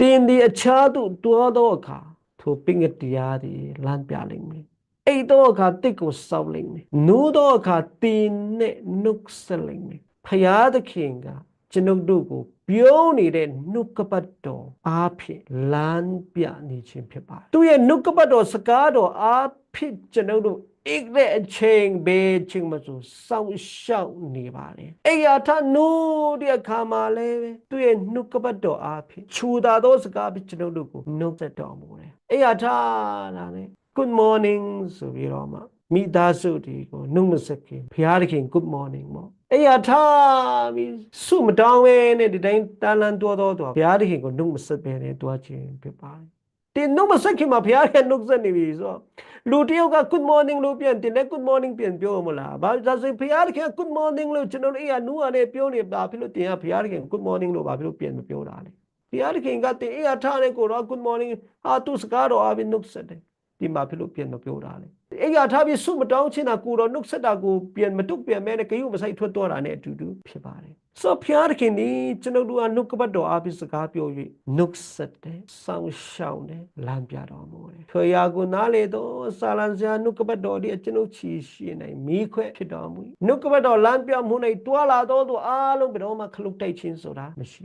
တင်းဒီအခြားသို့တွားသောအခါထိုပင်ကတရားသည်လမ်းပြလိမ့်မည်အိတ်သောအခါတစ်ကိုစောက်လိမ့်မယ်နူးသောအခါတင်းနဲ့နှုတ်ဆက်လိမ့်မယ်ဖယားသခင်ကကျွန်ုပ်တို့ကို ပြုံးနေတဲ့နှုတ်ကပတ်တော်အားဖြင့်လမ်းပြနေခြင်းဖြစ်ပါတယ်သူရဲ့နှုတ်ကပတ်တော်စကားတော်အားဖြင့်ကျွန်ုပ်တို့ အိတ်တဲ့အချိန်ပဲချင်းမဆိုစောင့်ရှောက်နေပါတယ်အိယာထနိုးတဲ့အခါမှာလည်းပဲသူရဲ့နှုတ်ကပတ်တော်အားဖြင့်ခြူတာသောစကားဖြင့်ကျွန်ုပ်တို့ကိုနှုတ်ဆက်တော်မူတယ်အိယာထတာနဲ့ good morning ဆိုပြီးတော့မှမိသားစုတွေကိုနှုတ်မဆက်ခင်ဘုရားသခင် good morning ပေါ့အိယာထားပြီးစုမတောင်းပဲနဲ့ဒီတိုင်းတန်လန်တော်တော်တော်ဘုရားသခင်ကိုနှုတ်မဆက်ပဲနဲ့တွားခြင်းဖြစ်ပါတယ်တင်နှုတ်မဆက်ခင်မှာဘုရားကနှုတ်ဆက်နေပြီဆိုတော့ လူတယောက်က good morning လို့ပြန်တင်လဲ good morning ပြန်ပြောမလားဘာသာဆိုဘုရားသခင် good morning လို့ကျွန်တော်တို့အေးကနူးရတယ်ပြောနေတာဖြစ်လို့တင်ကဘုရားသခင် good morning လို့ဘာဖြစ်လို့ပြန်မပြောတာလဲဘုရားသခင်ကတင်အေးအထားနဲ့ကိုတော့ good morning ဟာသူစကားတော်အပြင်နှုတ်ဆက်တယ်ဒီမှာဖြစ်လို့ပြန်မပြောတာလေ အေးရထားပြီးစုမတောင်းချင်တာကိုတော့နှုတ်ဆက်တာကိုပြန်မတုတ်ပြန်မဲနဲ့ဂယုမဆိုင်ထွက်တော့တာနဲ့အတူတူဖြစ်ပါတယ်ဆိုဖျားခင်ဒီကျွန်ုပ်တို့ကနှုတ်ကပတ်တော်အပြင်စကားပြော၍နှုတ်ဆက်တယ်စောင့်ရှောက်တယ်လမ်းပြတော်မူတယ်ထွေရာကိုနားလေတော့ဆာလန်စရာနှုတ်ကပတ်တော်ဒီကျွန်ုပ်ချီရှိနိုင်မိခွဲဖြစ်တော်မူနှုတ်ကပတ်တော်လမ်းပြမှု၌တွာလာတော့သူအားလုံးဘယ်တော့မှခလုတ်တိုက်ခြင်းဆိုတာမရှိ